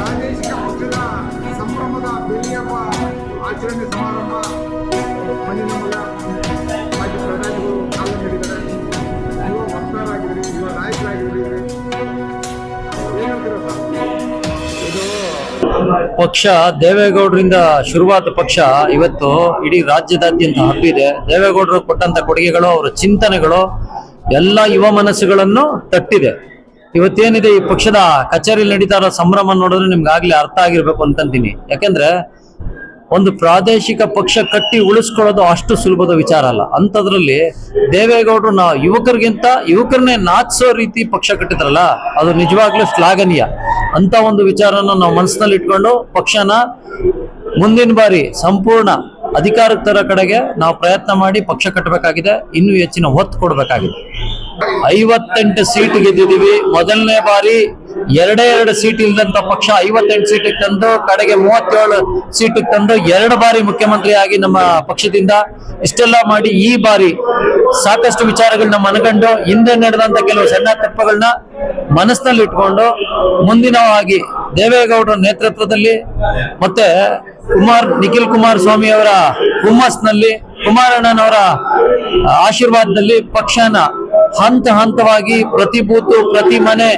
ಪ್ರಾದೇಶಿಕ ಪಕ್ಷದ ಸಂಭ್ರಮದ ಬೆಳ್ಳಿಯಪ್ಪ ಆಚರಣೆ ಸಮಾರಂಭ ಮಣ್ಣಿನ ಮಗ ಮಾಜಿ ಪ್ರಧಾನಿಗಳು ಕಾಲ ನೀಡಿದ್ದಾರೆ ಯುವ ವಕ್ತಾರಾಗಿದ್ದೀರಿ ಯುವ ನಾಯಕರಾಗಿದ್ದೀರಿ. ಪಕ್ಷ ದೇವೇಗೌಡರಿಂದ ಶುರುವಾದ ಪಕ್ಷ ಇವತ್ತು ಇಡೀ ರಾಜ್ಯದಾದ್ಯಂತ ಹಬ್ಬಿದೆ ದೇವೇಗೌಡರು ಕೊಟ್ಟಂತ ಕೊಡುಗೆಗಳು, ಅವರ ಚಿಂತನೆಗಳು ಎಲ್ಲ ಯುವ ಮನಸ್ಸುಗಳನ್ನು ತಟ್ಟಿದೆ. ಇವತ್ತೇನಿದೆ ಈ ಪಕ್ಷದ ಕಚೇರಿಯಲ್ಲಿ ನಡೀತಾ ಇರೋ ಸಂಭ್ರಮ ನೋಡಿದ್ರೆ ನಿಮ್ಗೆ ಆಗ್ಲೇ ಅರ್ಥ ಆಗಿರ್ಬೇಕು ಅಂತಂತೀನಿ. ಯಾಕೆಂದ್ರೆ ಒಂದು ಪ್ರಾದೇಶಿಕ ಪಕ್ಷ ಕಟ್ಟಿ ಉಳಿಸ್ಕೊಳ್ಳೋದು ಅಷ್ಟು ಸುಲಭದ ವಿಚಾರ ಅಲ್ಲ. ಅಂಥದ್ರಲ್ಲಿ ದೇವೇಗೌಡರು ನಾವು ಯುವಕರಿಗಿಂತ ಯುವಕರನ್ನೇ ನಾಚಿಸೋ ರೀತಿ ಪಕ್ಷ ಕಟ್ಟಿದ್ರಲ್ಲ, ಅದು ನಿಜವಾಗ್ಲೂ ಶ್ಲಾಘನೀಯ. ಅಂತ ಒಂದು ವಿಚಾರನ ನಾವು ಮನಸ್ಸಿನಲ್ಲಿ ಇಟ್ಕೊಂಡು ಪಕ್ಷನ ಮುಂದಿನ ಬಾರಿ ಸಂಪೂರ್ಣ ಅಧಿಕಾರಕ್ಕೆ ತರೋ ಕಡೆಗೆ ನಾವು ಪ್ರಯತ್ನ ಮಾಡಿ ಪಕ್ಷ ಕಟ್ಟಬೇಕಾಗಿದೆ, ಇನ್ನೂ ಹೆಚ್ಚಿನ ಒತ್ತು ಕೊಡಬೇಕಾಗಿದೆ. ಐವತ್ತೆಂಟು ಸೀಟ್ ಗೆದ್ದಿದೀವಿ ಮೊದಲನೇ ಬಾರಿ ಎರಡೇ ಎರಡು ಸೀಟ್ ಇಲ್ಲದಂತ ಪಕ್ಷ ಐವತ್ತೆಂಟು ಸೀಟಿಗೆ ತಂದು, ಕಡೆಗೆ ಮೂವತ್ತೇಳು ಸೀಟಿಗೆ ತಂದು ಎರಡು ಬಾರಿ ಮುಖ್ಯಮಂತ್ರಿಯಾಗಿ ನಮ್ಮ ಪಕ್ಷದಿಂದ ಇಷ್ಟೆಲ್ಲ ಮಾಡಿ ಈ ಬಾರಿ ಸಾಕಷ್ಟು ವಿಚಾರಗಳನ್ನ ಮನಗಂಡು, ಹಿಂದೆ ನಡೆದಂತ ಕೆಲವು ಸಣ್ಣ ತಪ್ಪುಗಳನ್ನ ಮನಸ್ಸಿನಲ್ಲಿ ಇಟ್ಕೊಂಡು ಮುಂದಿನವಾಗಿ ದೇವೇಗೌಡರ ನೇತೃತ್ವದಲ್ಲಿ ಮತ್ತೆ ಕುಮಾರ್ ನಿಖಿಲ್ ಕುಮಾರ್ ಸ್ವಾಮಿ ಅವರ ಹುಮ್ಮಸ್ನಲ್ಲಿ, ಕುಮಾರಣ್ಣನವರ ಆಶೀರ್ವಾದದಲ್ಲಿ ಪಕ್ಷನ ಹಂತ ಹಂತವಾಗಿ ಪ್ರತಿ ಬೂತು, ಪ್ರತಿ ಮನೆ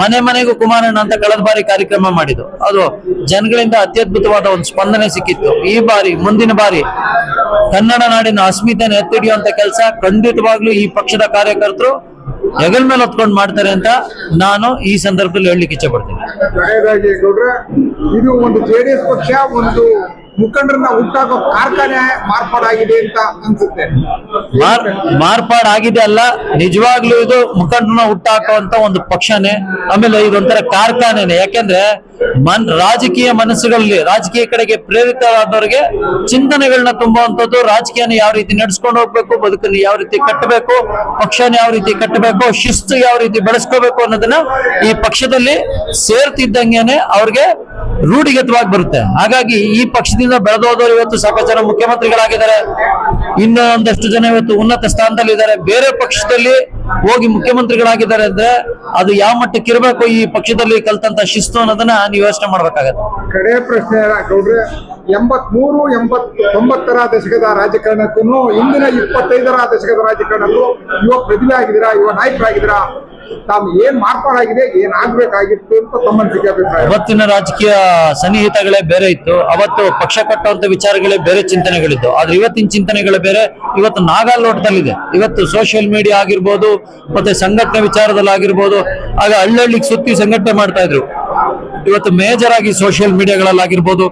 ಮನೆ ಮನೆಗೂ ಕುಮಾರಣ್ಣ ಅಂತ ಕಳೆದ ಬಾರಿ ಕಾರ್ಯಕ್ರಮ ಮಾಡಿದ್ದು. ಅದು ಜನಗಳಿಂದ ಅತ್ಯದ್ಭುತವಾದ ಒಂದು ಸ್ಪಂದನೆ ಸಿಕ್ಕಿತ್ತು. ಈ ಬಾರಿ, ಮುಂದಿನ ಬಾರಿ ಕನ್ನಡ ನಾಡಿನ ಅಸ್ಮಿತೆಯನ್ನು ಎತ್ತಿಡಿಯುವಂತ ಕೆಲಸ ಖಂಡಿತವಾಗ್ಲೂ ಈ ಪಕ್ಷದ ಕಾರ್ಯಕರ್ತರು ಹೆಗಲ್ ಮೇಲೆ ಹೊತ್ಕೊಂಡು ಮಾಡ್ತಾರೆ ಅಂತ ನಾನು ಈ ಸಂದರ್ಭದಲ್ಲಿ ಹೇಳಲಿಕ್ಕೆ ಇಚ್ಛೆ ಕೊನೆಯದಾಗಿ ಗೌಡ್ರ ಇದು ಒಂದು ಜೆಡಿಎಸ್ ಪಕ್ಷ ಒಂದು ಮುಖಂಡರನ್ನ ಹುಟ್ಟಾಕೋ ಕಾರ್ಖಾನೆ ಮಾರ್ಪಾಡಾಗಿದೆ ಅಂತ ಅನ್ಸುತ್ತೆ. ಮಾರ್, ಮಾರ್ಪಾಡಾಗಿದೆ ಅಲ್ಲ, ನಿಜವಾಗ್ಲೂ ಇದು ಮುಖಂಡರನ್ನ ಹುಟ್ಟಾಕುವಂತ ಒಂದು ಪಕ್ಷನೇ, ಆಮೇಲೆ ಇದೊಂಥರ ಕಾರ್ಖಾನೆನೆ. ಯಾಕೆಂದ್ರೆ ಮನ್, ರಾಜಕೀಯ ಮನಸ್ಸುಗಳಲ್ಲಿ, ರಾಜಕೀಯ ಕಡೆಗೆ ಪ್ರೇರಿತವಾದವರಿಗೆ ಚಿಂತನೆಗಳನ್ನ ತುಂಬುವಂಥದ್ದು ರಾಜಕೀಯನ ಯಾವ ರೀತಿ ನಡೆಸ್ಕೊಂಡು ಹೋಗ್ಬೇಕು, ಬದುಕನ್ನು ಯಾವ ರೀತಿ ಕಟ್ಟಬೇಕು, ಪಕ್ಷನ ಯಾವ ರೀತಿ ಕಟ್ಟಬೇಕು, ಶಿಸ್ತು ಯಾವ ರೀತಿ ಬೆಳೆಸ್ಕೋಬೇಕು ಅನ್ನೋದನ್ನ ಈ ಪಕ್ಷದಲ್ಲಿ ಸೇರ್ತಿದ್ದಂಗೆನೆ ಅವ್ರಿಗೆ ರೂಢಿಗತವಾಗಿ ಬರುತ್ತೆ. ಹಾಗಾಗಿ ಈ ಪಕ್ಷದಿಂದ ಬೆಳೆದೋದವರು ಇವತ್ತು ಸಾಕಷ್ಟು ಜನ ಮುಖ್ಯಮಂತ್ರಿಗಳಾಗಿದ್ದಾರೆ. ಇನ್ನು ಒಂದಷ್ಟು ಜನ ಇವತ್ತು ಉನ್ನತ ಸ್ಥಾನದಲ್ಲಿ ಇದ್ದಾರೆ. ಬೇರೆ ಪಕ್ಷದಲ್ಲಿ ಹೋಗಿ ಮುಖ್ಯಮಂತ್ರಿಗಳಾಗಿದ್ದಾರೆ ಅಂದ್ರೆ ಅದು ಯಾವ ಮಟ್ಟಕ್ಕೆ ಇರಬೇಕು ಈ ಪಕ್ಷದಲ್ಲಿ ಕಲ್ತಂತ ಶಿಸ್ತು ಅನ್ನೋದನ್ನ ನೀವು ಯೋಚನೆ ಮಾಡ್ಬೇಕಾಗತ್ತೆ. ಕಡೆ ಪ್ರಶ್ನೆ ಗೌಡ್ರೆ ಎಂಬತ್ ಮೂರು ಎಂಬತ್ ತೊಂಬತ್ತರ ದಶಕದ ರಾಜಕಾರಣಕ್ಕೂ, ಇಂದಿನ ಇಪ್ಪತ್ತೈದರ ದಶಕದ ರಾಜಕಾರಣಕ್ಕೂ ಯುವ ಪ್ರತಿಭೆ ಆಗಿದ್ದೀರಾ, ಯುವ ನಾಯಕರಾಗಿದ್ದೀರಾ? ತಾವು ಏನ್ ಮಾರ್ಪಾಡಾಗಿದೆ ಏನ್ ಆಗ್ಬೇಕಾಗಿತ್ತು ಅಂತ ತಮ್ಮ ಅಭಿಪ್ರಾಯ. ಅವತ್ತಿನ ರಾಜಕೀಯ ಸನ್ನಿಹಿತಗಳೇ ಬೇರೆ ಇತ್ತು. ಅವತ್ತು ಪಕ್ಷ ಕಟ್ಟುವಂತ ವಿಚಾರಗಳೇ ಬೇರೆ ಚಿಂತನೆಗಳಿತ್ತು ಆದ್ರೆ ಇವತ್ತಿನ ಚಿಂತನೆಗಳು ಬೇರೆ. ಇವತ್ತು ನಾಗಾಲೋಟದಲ್ಲಿದೆ ಇವತ್ತು ಸೋಷಿಯಲ್ ಮೀಡಿಯಾ ಆಗಿರ್ಬೋದು, ಮತ್ತೆ ಸಂಘಟನೆ ವಿಚಾರದಲ್ಲಿ ಆಗಿರ್ಬೋದು, ಆಗ ಹಳ್ಳಿಗೆ ಸುತ್ತಿ ಸಂಘಟನೆ ಮಾಡ್ತಾ ಇದ್ರು. ಇವತ್ತು ಮೇಜರ್ ಆಗಿ ಸೋಷಿಯಲ್ ಮೀಡಿಯಾಗಳಲ್ಲಾಗಿರ್ಬೋದು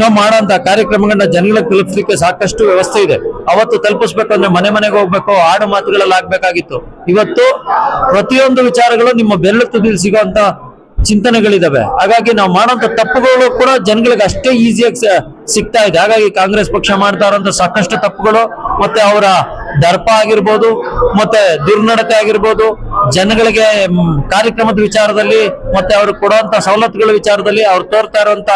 ನಾವು ಮಾಡೋಂತ ಕಾರ್ಯಕ್ರಮಗಳನ್ನ ಜನಗಳಿಗೆ ತಲುಪಿಸಲಿಕ್ಕೆ ಸಾಕಷ್ಟು ವ್ಯವಸ್ಥೆ ಇದೆ. ಅವತ್ತು ತಲುಪಿಸ್ಬೇಕು ಅಂದ್ರೆ ಮನೆ ಮನೆಗೆ ಹೋಗ್ಬೇಕು, ಆಡು ಮಾತುಗಳಲ್ಲಿ ಆಗ್ಬೇಕಾಗಿತ್ತು. ಇವತ್ತು ಪ್ರತಿಯೊಂದು ವಿಚಾರಗಳು ನಿಮ್ಮ ಬೆರಳು ತುದಿಲಿ ಸಿಗುವಂತ ಚಿಂತನೆಗಳಿದಾವೆ. ಹಾಗಾಗಿ ನಾವು ಮಾಡುವಂತ ತಪ್ಪುಗಳು ಕೂಡ ಜನಗಳಿಗೆ ಅಷ್ಟೇ ಈಸಿಯಾಗಿ ಸಿಗ್ತಾ ಇದೆ. ಹಾಗಾಗಿ ಕಾಂಗ್ರೆಸ್ ಪಕ್ಷ ಮಾಡ್ತಾ ಇರೋಂಥ ಸಾಕಷ್ಟು ತಪ್ಪುಗಳು, ಮತ್ತೆ ಅವರ ದರ್ಪ ಆಗಿರ್ಬೋದು, ಮತ್ತೆ ದುರ್ನಡತೆ ಆಗಿರ್ಬೋದು, ಜನಗಳಿಗೆ ಕಾರ್ಯಕ್ರಮದ ವಿಚಾರದಲ್ಲಿ, ಮತ್ತೆ ಅವ್ರು ಕೊಡುವಂತ ಸವಲತ್ತುಗಳ ವಿಚಾರದಲ್ಲಿ ಅವ್ರು ತೋರ್ತಾ ಇರುವಂತ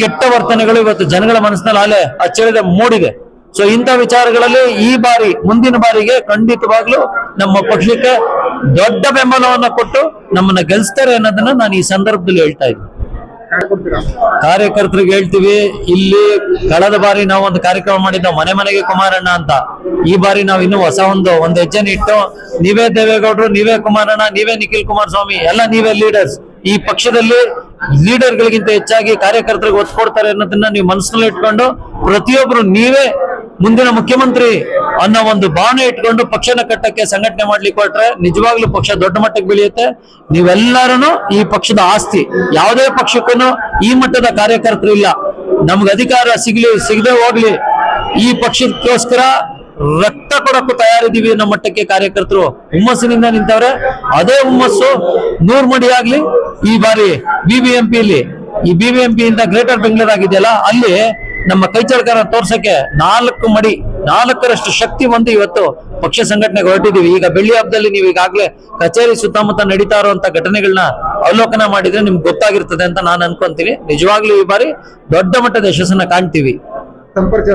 ಕೆಟ್ಟ ವರ್ತನೆಗಳು ಇವತ್ತು ಜನಗಳ ಮನಸ್ಸಿನಲ್ಲಿ ಅಲೆ, ಅಚ್ಚಳಿದ ಮೂಡಿದೆ. ಸೊ ಇಂಥ ವಿಚಾರಗಳಲ್ಲಿ ಈ ಬಾರಿ, ಮುಂದಿನ ಬಾರಿಗೆ ಖಂಡಿತವಾಗ್ಲೂ ನಮ್ಮ ಪಕ್ಷಕ್ಕೆ ದೊಡ್ಡ ಬೆಂಬಲವನ್ನ ಕೊಟ್ಟು ನಮ್ಮನ್ನ ಗೆಲ್ಸ್ತಾರೆ ಅನ್ನೋದನ್ನ ನಾನು ಈ ಸಂದರ್ಭದಲ್ಲಿ ಹೇಳ್ತಾ ಇದ್ದೀನಿ. ಕಾರ್ಯಕರ್ತರಿಗೆ ಹೇಳ್ತೀವಿ, ಇಲ್ಲಿ ಕಳೆದ ಬಾರಿ ನಾವು ಒಂದು ಕಾರ್ಯಕ್ರಮ ಮಾಡಿದ್ದ ಮನೆ ಮನೆಗೆ ಕುಮಾರಣ್ಣ ಅಂತ. ಈ ಬಾರಿ ನಾವು ಇನ್ನು ಹೊಸ ಒಂದು ಒಂದು ಹೆಜ್ಜೆನ ಇಟ್ಟು ನೀವೇ ದೇವೇಗೌಡರು, ನೀವೇ ಕುಮಾರಣ್ಣ, ನೀವೇ ನಿಖಿಲ್ ಕುಮಾರಸ್ವಾಮಿ ಎಲ್ಲ ನೀವೇ ಲೀಡರ್ಸ್ ಈ ಪಕ್ಷದಲ್ಲಿ ಲೀಡರ್ಗಳಿಗಿಂತ ಹೆಚ್ಚಾಗಿ ಕಾರ್ಯಕರ್ತರಿಗೆ ಒತ್ತು ಕೊಡ್ತಾರೆ ಅನ್ನೋದನ್ನ ನೀವು ಮನಸ್ಸಿನಲ್ಲಿ ಇಟ್ಕೊಂಡು ಪ್ರತಿಯೊಬ್ರು ನೀವೇ ಮುಂದಿನ ಮುಖ್ಯಮಂತ್ರಿ ಅನ್ನೋ ಒಂದು ಭಾವನೆ ಇಟ್ಕೊಂಡು ಪಕ್ಷನ ಕಟ್ಟಕ್ಕೆ ಸಂಘಟನೆ ಮಾಡ್ಲಿಕ್ಕೆ ಹೊರಟ್ರೆ ನಿಜವಾಗ್ಲೂ ಪಕ್ಷ ದೊಡ್ಡ ಮಟ್ಟಕ್ಕೆ ಬೆಳೆಯುತ್ತೆ. ನೀವೆಲ್ಲರೂ ಈ ಪಕ್ಷದ ಆಸ್ತಿ, ಯಾವುದೇ ಪಕ್ಷಕ್ಕೂ ಈ ಮಟ್ಟದ ಕಾರ್ಯಕರ್ತರು ಇಲ್ಲ. ನಮ್ಗೆ ಅಧಿಕಾರ ಸಿಗ್ಲಿ, ಸಿಗದೆ ಹೋಗ್ಲಿ. ಈ ಪಕ್ಷಕ್ಕೋಸ್ಕರ ರಕ್ತ ಕೊಡಕ್ಕೂ ತಯಾರಿದ್ದೀವಿ ಅನ್ನೋ ಮಟ್ಟಕ್ಕೆ ಕಾರ್ಯಕರ್ತರು ಹುಮ್ಮಸ್ಸಿನಿಂದ ನಿಂತವ್ರೆ. ಅದೇ ಹುಮ್ಮಸ್ಸು ನೂರ್ ಮಡಿ ಆಗ್ಲಿ ಈ ಬಾರಿ ಬಿಬಿಎಂಪಿಲಿ ಈ ಬಿಬಿಎಂಪಿಯಿಂದ ಗ್ರೇಟರ್ ಬೆಂಗಳೂರು ಆಗಿದೆಯಲ್ಲ, ಅಲ್ಲಿ ನಮ್ಮ ಕೈಚಳಕರ ತೋರ್ಸಕ್ಕೆ ನಾಲ್ಕು ಮಡಿ, ನಾಲ್ಕರಷ್ಟು ಶಕ್ತಿ ಬಂದು ಇವತ್ತು ಪಕ್ಷ ಸಂಘಟನೆಗೆ ಹೊರಟಿದ್ದೀವಿ. ಈಗ ಬೆಳ್ಳಿ ಹಬ್ಬದಲ್ಲಿ ನೀವು ಈಗಾಗಲೇ ಕಚೇರಿ ಸುತ್ತಮುತ್ತ ನಡೀತಾ ಇರುವಂತ ಘಟನೆಗಳನ್ನ ಅವಲೋಕನ ಮಾಡಿದ್ರೆ ನಿಮ್ಗೆ ಗೊತ್ತಾಗಿರ್ತದೆ ಅಂತ ನಾನು ಅನ್ಕೊಂತೀನಿ. ನಿಜವಾಗ್ಲೂ ಈ ಬಾರಿ ದೊಡ್ಡ ಮಟ್ಟದ ಯಶಸ್ಸನ್ನ ಕಾಣ್ತೀವಿ. ಸಂಪರ್ಕ